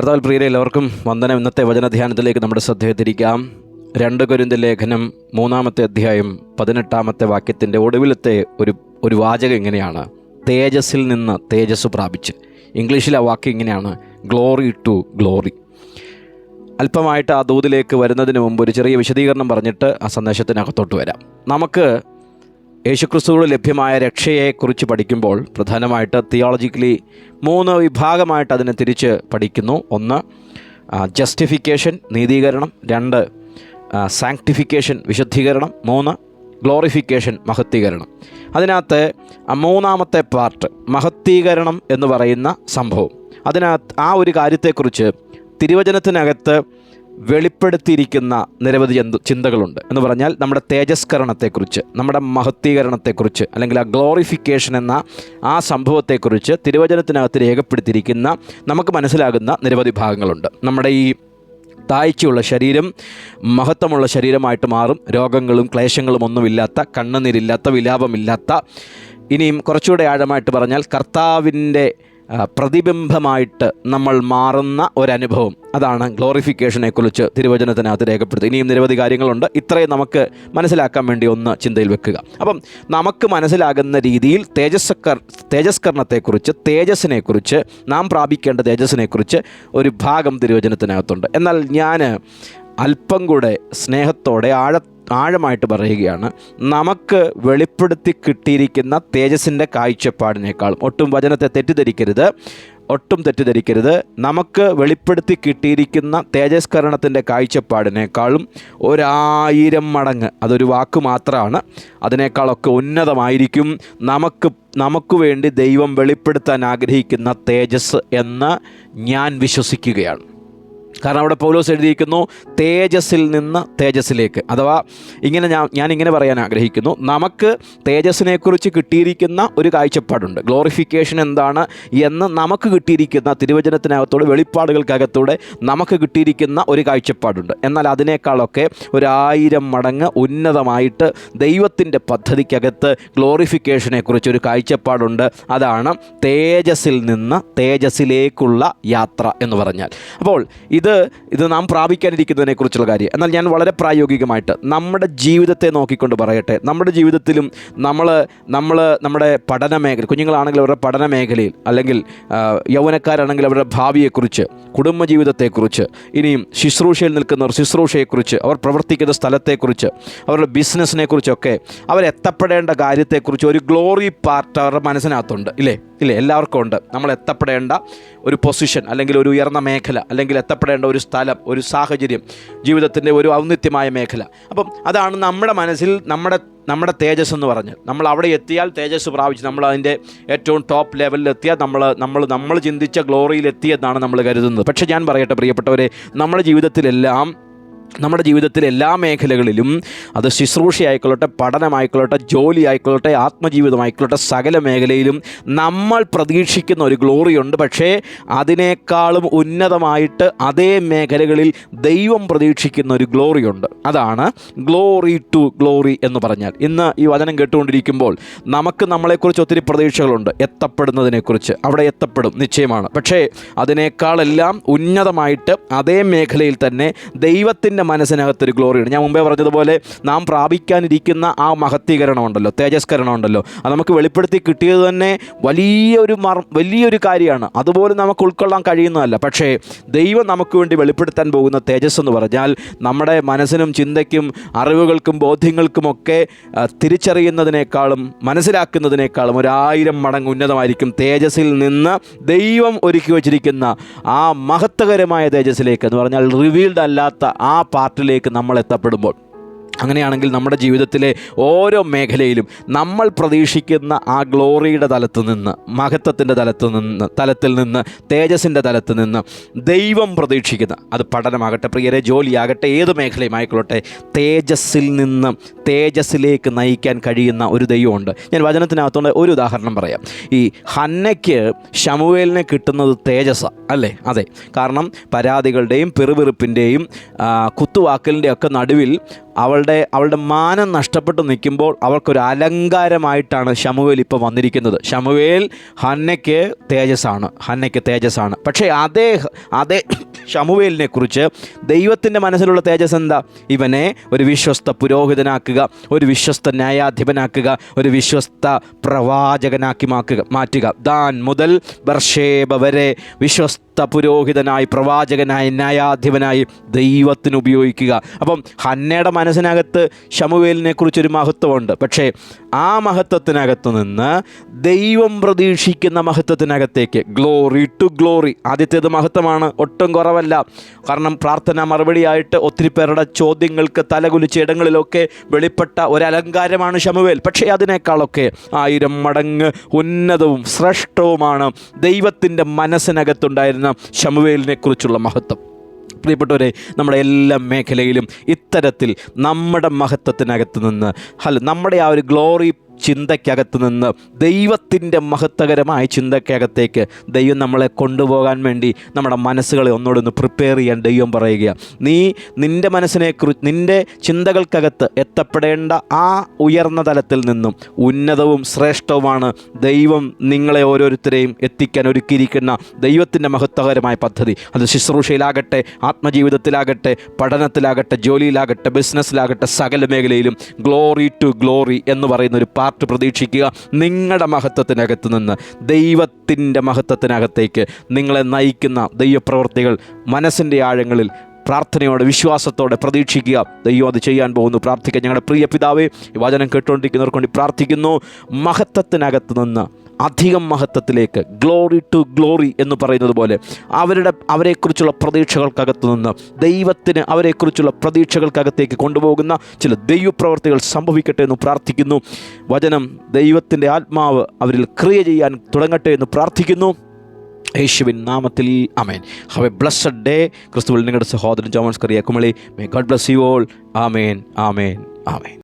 കർത്താൽ പ്രിയരെ എല്ലാവർക്കും വന്ദനം. ഇന്നത്തെ വചനധ്യാനത്തിലേക്ക് നമ്മുടെ ശ്രദ്ധയെ തിരിക്കാം രണ്ട് കുരുന്ത ലേഖനം മൂന്നാമത്തെ അധ്യായം പതിനെട്ടാമത്തെ വാക്യത്തിന്റെ ഒടുവിലത്തെ ഒരു ഒരു വാചകം ഇങ്ങനെയാണ്. തേജസ്സിൽ നിന്ന് തേജസ് പ്രാപിച്ച്. ഇംഗ്ലീഷിൽ ആ വാക്യം ഇങ്ങനെയാണ്. Glory to glory. അല്പമായിട്ട് ആ ദൂതിലേക്ക് വരുന്നതിന് മുമ്പ് ഒരു ചെറിയ വിശദീകരണം പറഞ്ഞിട്ട് ആ സന്ദേശത്തിനകത്തോട്ട് വരാം. നമുക്ക് യേശുക്രിസ്തുവിൽ ലഭ്യമായ രക്ഷയെക്കുറിച്ച് പഠിക്കുമ്പോൾ പ്രധാനമായിട്ട് തിയോളജിക്കലി മൂന്ന് വിഭാഗമായിട്ട് അതിനെ തിരിച്ച് പഠിക്കുന്നു. ഒന്ന് ജസ്റ്റിഫിക്കേഷൻ നീതീകരണം. രണ്ട് സാങ്ക്ടിഫിക്കേഷൻ വിശുദ്ധീകരണം. മൂന്ന് ഗ്ലോറിഫിക്കേഷൻ മഹത്വീകരണം അതിനകത്ത് മൂന്നാമത്തെ പാർട്ട് മഹത്വീകരണം എന്ന് പറയുന്ന സംഭവം. അതിനകത്ത് ആ ഒരു കാര്യത്തെക്കുറിച്ച് തിരുവചനത്തിനകത്ത് വെളിപ്പെടുത്തിയിരിക്കുന്ന നിരവധി ചിന്ത ചിന്തകളുണ്ട്. എന്ന് പറഞ്ഞാൽ നമ്മുടെ തേജസ്കരണത്തെക്കുറിച്ച് നമ്മുടെ മഹത്വീകരണത്തെക്കുറിച്ച് അല്ലെങ്കിൽ ആ ഗ്ലോറിഫിക്കേഷൻ എന്ന ആ സംഭവത്തെക്കുറിച്ച് തിരുവചനത്തിനകത്ത് രേഖപ്പെടുത്തിയിരിക്കുന്ന നമുക്ക് മനസ്സിലാകുന്ന നിരവധി ഭാഗങ്ങളുണ്ട്. നമ്മുടെ ഈ താഴ്ചയുള്ള ശരീരം മഹത്വമുള്ള ശരീരമായിട്ട് മാറും. രോഗങ്ങളും ക്ലേശങ്ങളും ഒന്നുമില്ലാത്ത കണ്ണുനീരില്ലാത്ത വിലാപമില്ലാത്ത ഇനിയും കുറച്ചുകൂടെ ആഴമായിട്ട് പറഞ്ഞാൽ കർത്താവിന്റെ പ്രതിബിംബമായിട്ട് നമ്മൾ മാറുന്ന ഒരനുഭവം. അതാണ് ഗ്ലോറിഫിക്കേഷനെക്കുറിച്ച് തിരുവചനത്തിനകത്ത് രേഖപ്പെടുത്തി ഇനിയും നിരവധി കാര്യങ്ങളുണ്ട്. ഇത്രയും നമുക്ക് മനസ്സിലാക്കാൻ വേണ്ടി ഒന്ന് ചിന്തയിൽ വെക്കുക. അപ്പം നമുക്ക് മനസ്സിലാകുന്ന രീതിയിൽ തേജസ്കർ തേജസ്കരണത്തെക്കുറിച്ച് തേജസ്സിനെക്കുറിച്ച് നാം പ്രാപിക്കേണ്ട തേജസ്സിനെക്കുറിച്ച് ഒരു ഭാഗം തിരുവചനത്തിനകത്തുണ്ട്. എന്നാൽ ഞാൻ അല്പം കൂടെ സ്നേഹത്തോടെ ആഴ ആഴമായിട്ട് പറയുകയാണ് നമുക്ക് വെളിപ്പെടുത്തി കിട്ടിയിരിക്കുന്ന തേജസ്സിന്റെ കാഴ്ചപ്പാടിനേക്കാളും ഒട്ടും വചനത്തെ തെറ്റിദ്ധരിക്കരുത് ഒട്ടും തെറ്റിദ്ധരിക്കരുത്. നമുക്ക് വെളിപ്പെടുത്തി കിട്ടിയിരിക്കുന്ന തേജസ്കരണത്തിന്റെ കാഴ്ചപ്പാടിനേക്കാളും ഒരായിരം മടങ്ങ് അതൊരു വാക്ക് മാത്രമാണ്. അതിനേക്കാളൊക്കെ ഉന്നതമായിരിക്കും. നമുക്ക് നമുക്ക് വേണ്ടി ദൈവം വെളിപ്പെടുത്താൻ ആഗ്രഹിക്കുന്ന തേജസ് എന്ന് ഞാൻ വിശ്വസിക്കുകയാണ്. കാരണം അവിടെ പൗലോസ് എഴുതിയിരിക്കുന്നു തേജസ്സിൽ നിന്ന് തേജസ്സിലേക്ക്. അഥവാ ഇങ്ങനെ ഞാൻ ഞാൻ ഇങ്ങനെ പറയാൻ ആഗ്രഹിക്കുന്നു നമുക്ക് തേജസ്സിനെക്കുറിച്ച് കിട്ടിയിരിക്കുന്ന ഒരു കാഴ്ചപ്പാടുണ്ട്. ഗ്ലോറിഫിക്കേഷൻ എന്താണ് എന്ന് നമുക്ക് കിട്ടിയിരിക്കുന്ന തിരുവചനത്തിനകത്തൂടെ വെളിപ്പാടുകൾക്കകത്തൂടെ നമുക്ക് കിട്ടിയിരിക്കുന്ന ഒരു കാഴ്ചപ്പാടുണ്ട്. എന്നാൽ അതിനേക്കാളൊക്കെ ഒരായിരം മടങ്ങ് ഉന്നതമായിട്ട് ദൈവത്തിന്റെ പദ്ധതിക്കകത്ത് ഗ്ലോറിഫിക്കേഷനെക്കുറിച്ച് ഒരു കാഴ്ചപ്പാടുണ്ട്. അതാണ് തേജസ്സിൽ നിന്ന് തേജസ്സിലേക്കുള്ള യാത്ര എന്ന് പറഞ്ഞാൽ. അപ്പോൾ ഇത് ഇത് നാം പ്രാപിക്കാനിരിക്കുന്നതിനെ കുറിച്ചുള്ള കാര്യം. എന്നാൽ ഞാൻ വളരെ പ്രായോഗികമായിട്ട് നമ്മുടെ ജീവിതത്തെ നോക്കിക്കൊണ്ട് പറയട്ടെ. നമ്മുടെ ജീവിതത്തിലും നമ്മൾ നമ്മൾ നമ്മുടെ പഠന മേഖല കുഞ്ഞുങ്ങളാണെങ്കിൽ അവരുടെ പഠന മേഖലയിൽ അല്ലെങ്കിൽ യൗവനക്കാരാണെങ്കിൽ അവരുടെ ഭാവിയെക്കുറിച്ച് കുടുംബജീവിതത്തെക്കുറിച്ച് ഇനിയും ശുശ്രൂഷയിൽ നിൽക്കുന്നവർ ശുശ്രൂഷയെക്കുറിച്ച് അവർ പ്രവർത്തിക്കുന്ന സ്ഥലത്തെക്കുറിച്ച് അവരുടെ ബിസിനസ്സിനെക്കുറിച്ചൊക്കെ അവരെത്തപ്പെടേണ്ട കാര്യത്തെക്കുറിച്ച് ഒരു ഗ്ലോറി പാർട്ട് അവരുടെ മനസ്സിനകത്തുണ്ട് ഇല്ലേ? ഇല്ലേ എല്ലാവർക്കും ഉണ്ട്. നമ്മൾ എത്തപ്പെടേണ്ട ഒരു പൊസിഷൻ അല്ലെങ്കിൽ ഒരു ഉയർന്ന മേഖല അല്ലെങ്കിൽ എത്തപ്പെടേണ്ട ഒരു സ്ഥലം ഒരു സാഹചര്യം ജീവിതത്തിന്റെ ഒരു ഔന്നിത്യമായ മേഖല. അപ്പം അതാണ് നമ്മുടെ മനസ്സിൽ നമ്മുടെ നമ്മുടെ തേജസ് എന്ന് പറഞ്ഞ് നമ്മൾ അവിടെ എത്തിയാൽ തേജസ് പ്രാപിച്ച് നമ്മൾ അതിന്റെ ഏറ്റവും ടോപ്പ് ലെവലിൽ എത്തിയാൽ നമ്മൾ നമ്മൾ നമ്മൾ ചിന്തിച്ച ഗ്ലോറിയിൽ എത്തിയെന്നാണ് നമ്മൾ കരുതുന്നത്. പക്ഷേ ഞാൻ പറയട്ടെ പ്രിയപ്പെട്ടവരെ നമ്മുടെ ജീവിതത്തിലെല്ലാം നമ്മുടെ ജീവിതത്തിലെ എല്ലാ മേഖലകളിലും അത് ശുശ്രൂഷയായിക്കൊള്ളട്ടെ പഠനമായിക്കൊള്ളട്ടെ ജോലി ആയിക്കൊള്ളട്ടെ ആത്മജീവിതമായിക്കൊള്ളട്ടെ സകല മേഖലയിലും നമ്മൾ പ്രതീക്ഷിക്കുന്ന ഒരു ഗ്ലോറിയുണ്ട്. പക്ഷേ അതിനേക്കാളും ഉന്നതമായിട്ട് അതേ മേഖലകളിൽ ദൈവം പ്രതീക്ഷിക്കുന്ന ഒരു ഗ്ലോറിയുണ്ട്. അതാണ് ഗ്ലോറി ടു ഗ്ലോറി എന്ന് പറഞ്ഞാൽ. ഇന്ന് ഈ വചനം കേട്ടുകൊണ്ടിരിക്കുമ്പോൾ നമുക്ക് നമ്മളെക്കുറിച്ച് ഒത്തിരി പ്രതീക്ഷകളുണ്ട്. എത്തപ്പെടുന്നതിനെക്കുറിച്ച്. അവിടെ എത്തപ്പെടും നിശ്ചയമാണ്. പക്ഷേ അതിനേക്കാളെല്ലാം ഉന്നതമായിട്ട് അതേ മേഖലയിൽ തന്നെ ദൈവത്തിന്റെ മനസ്സിനകത്തൊരു ഗ്ലോറിയുണ്ട്. ഞാൻ മുമ്പേ പറഞ്ഞതുപോലെ നാം പ്രാപിക്കാനിരിക്കുന്ന ആ മഹത്വീകരണമുണ്ടല്ലോ തേജസ്കരണം ഉണ്ടല്ലോ അത് നമുക്ക് വെളിപ്പെടുത്തി കിട്ടിയത് തന്നെ വലിയൊരു മർ വലിയൊരു കാര്യമാണ്. അതുപോലെ നമുക്ക് ഉൾക്കൊള്ളാൻ കഴിയുന്നതല്ല. പക്ഷേ ദൈവം നമുക്ക് വേണ്ടി വെളിപ്പെടുത്താൻ പോകുന്ന തേജസ് എന്ന് പറഞ്ഞാൽ നമ്മുടെ മനസ്സിനും ചിന്തയ്ക്കും അറിവുകൾക്കും ബോധ്യങ്ങൾക്കുമൊക്കെ തിരിച്ചറിയുന്നതിനേക്കാളും മനസ്സിലാക്കുന്നതിനേക്കാളും ഒരായിരം മടങ്ങ് ഉന്നതമായിരിക്കും തേജസ്സിൽ നിന്ന് ദൈവം ഒരുക്കി വച്ചിരിക്കുന്ന ആ മഹത്വകരമായ തേജസ്സിലേക്ക് എന്ന് പറഞ്ഞാൽ റിവീൽഡ് അല്ലാത്ത ആ പാർട്ടിലേക്ക് നമ്മൾ എത്തപ്പെടുമ്പോൾ അങ്ങനെയാണെങ്കിൽ നമ്മുടെ ജീവിതത്തിലെ ഓരോ മേഖലയിലും നമ്മൾ പ്രതീക്ഷിക്കുന്ന ആ ഗ്ലോറിയുടെ തലത്ത് നിന്ന് മഹത്വത്തിന്റെ തലത്ത് നിന്ന് തലത്തിൽ നിന്ന് തേജസ്സിന്റെ തലത്ത് നിന്ന് ദൈവം പ്രതീക്ഷിക്കുന്ന അത് പഠനമാകട്ടെ പ്രിയരെ ജോലിയാകട്ടെ ഏത് മേഖലയും ആയിക്കൊള്ളട്ടെ തേജസ്സിൽ നിന്ന് തേജസ്സിലേക്ക് നയിക്കാൻ കഴിയുന്ന ഒരു ദൈവമുണ്ട്. ഞാൻ വചനത്തിനകത്തുകൊണ്ട് ഒരു ഉദാഹരണം പറയാം. ഈ ഹന്നയ്ക്ക് ഷമുവേലിനെ കിട്ടുന്നത് തേജസ്സ അല്ലേ? അതെ. കാരണം പരാതികളുടെയും പിറുപിറുപ്പിന്റെയും കുത്തുവാക്കലിന്റെയും ഒക്കെ നടുവിൽ അവളുടെ അവളുടെ അവളുടെ മാനം നഷ്ടപ്പെട്ട് നിൽക്കുമ്പോൾ അവൾക്കൊരു അലങ്കാരമായിട്ടാണ് ഷമുവേൽ ഇപ്പോൾ വന്നിരിക്കുന്നത്. ഷമുവേൽ ഹന്നയ്ക്ക് തേജസ്സാണ് ഹന്നയ്ക്ക് തേജസ്സാണ്. പക്ഷേ അതേ അതേ ഷമുവേലിനെ കുറിച്ച് ദൈവത്തിന്റെ മനസ്സിലുള്ള തേജസ് എന്താ? ഇവനെ ഒരു വിശ്വസ്ത പുരോഹിതനാക്കുക ഒരു വിശ്വസ്ത ന്യായാധിപനാക്കുക ഒരു വിശ്വസ്ത പ്രവാചകനാക്കി മാക്കുക മാറ്റുക. ദാൻ മുതൽ ബർഷേബ വരെ വിശ്വസ്ത പുരോഹിതനായി പ്രവാചകനായി ന്യായാധിപനായി ദൈവത്തിന് ഉപയോഗിക്കുക. അപ്പം ഹന്നയുടെ മനസ്സിനകത്ത് ഷമുവേലിനെ കുറിച്ചൊരു മഹത്വമുണ്ട്. പക്ഷേ ആ മഹത്വത്തിനകത്ത് നിന്ന് ദൈവം പ്രതീക്ഷിക്കുന്ന മഹത്വത്തിനകത്തേക്ക് ഗ്ലോറി ടു ഗ്ലോറി ആദ്യത്തേത് മഹത്വമാണ് ഒട്ടും കുറവല്ല. കാരണം പ്രാർത്ഥന മറുപടിയായിട്ട് ഒത്തിരി പേരുടെ ചോദ്യങ്ങൾക്ക് തലകുലിച്ച ഇടങ്ങളിലൊക്കെ വെളിപ്പെട്ട ഒരലങ്കാരമാണ് ഷമുവേൽ പക്ഷേ അതിനേക്കാളൊക്കെ ആയിരം മടങ്ങ് ഉന്നതവും ശ്രേഷ്ഠവുമാണ് ദൈവത്തിന്റെ മനസ്സിനകത്തുണ്ടായിരുന്ന ഷമുവേലിനെ കുറിച്ചുള്ള മഹത്വം. പ്രിയപ്പെട്ടവരെ നമ്മുടെ എല്ലാ മേഖലയിലും ഇത്തരത്തിൽ നമ്മുടെ മഹത്വത്തിനകത്ത് നിന്ന് അല്ല നമ്മുടെ ആ ഒരു ഗ്ലോറി ചിന്തയ്ക്കകത്ത് നിന്ന് ദൈവത്തിന്റെ മഹത്വകരമായ ചിന്തയ്ക്കകത്തേക്ക് ദൈവം നമ്മളെ കൊണ്ടുപോകാൻ വേണ്ടി നമ്മുടെ മനസ്സുകളെ ഒന്നുകൂടെ ഒന്ന് പ്രിപ്പയർ ചെയ്യാൻ ദൈവം പറയുക നീ നിന്റെ മനസ്സിനെ നിന്റെ ചിന്തകൾക്കകത്ത് എത്തപ്പെടേണ്ട ആ ഉയർന്ന തലത്തിൽ നിന്നും ഉന്നതവും ശ്രേഷ്ഠവുമാണ് ദൈവം നിങ്ങളെ ഓരോരുത്തരെയും എത്തിക്കാൻ ഒരുക്കിയിരിക്കുന്ന ദൈവത്തിന്റെ മഹത്വകരമായ പദ്ധതി. അത് ശുശ്രൂഷയിലാകട്ടെ ആത്മജീവിതത്തിലാകട്ടെ പഠനത്തിലാകട്ടെ ജോലിയിലാകട്ടെ ബിസിനസ്സിലാകട്ടെ സകല മേഖലയിലും ഗ്ലോറി ടു ഗ്ലോറി എന്ന് പറയുന്ന ഒരു പാർട്ട് പ്രതീക്ഷിക്കുക നിങ്ങളുടെ മഹത്വത്തിനകത്ത് നിന്ന് ദൈവത്തിന്റെ മഹത്വത്തിനകത്തേക്ക് നിങ്ങളെ നയിക്കുന്ന ദൈവപ്രവർത്തികൾ മനസ്സിന്റെ ആഴങ്ങളിൽ പ്രാർത്ഥനയോടെ വിശ്വാസത്തോടെ പ്രതീക്ഷിക്കുക. ദൈവം അത് ചെയ്യാൻ പോകുന്നു. പ്രാർത്ഥിക്കുക ഞങ്ങളുടെ പ്രിയ പിതാവേ വചനം കേട്ടുകൊണ്ടിരിക്കുന്നവർക്ക് വേണ്ടി പ്രാർത്ഥിക്കുന്നു. മഹത്വത്തിനകത്ത് നിന്ന് അധികം മഹത്വത്തിലേക്ക് ഗ്ലോറി ടു ഗ്ലോറി എന്ന് പറയുന്നത് പോലെ അവരുടെ അവരെക്കുറിച്ചുള്ള പ്രതീക്ഷകൾക്കകത്ത് നിന്ന് ദൈവത്തിന് അവരെക്കുറിച്ചുള്ള പ്രതീക്ഷകൾക്കകത്തേക്ക് കൊണ്ടുപോകുന്ന ചില ദൈവപ്രവർത്തികൾ സംഭവിക്കട്ടെ എന്ന് പ്രാർത്ഥിക്കുന്നു. വചനം ദൈവത്തിന്റെ ആത്മാവ് അവരിൽ ക്രിയ ചെയ്യാൻ തുടങ്ങട്ടെ എന്ന് പ്രാർത്ഥിക്കുന്നു. യേശുവിൻ നാമത്തിൽ amen have a blessed day ക്രിസ്തുവിൽ നിങ്ങളുടെ സഹോദരൻ Jomons Kariya Kumily may God bless you all amen amen amen.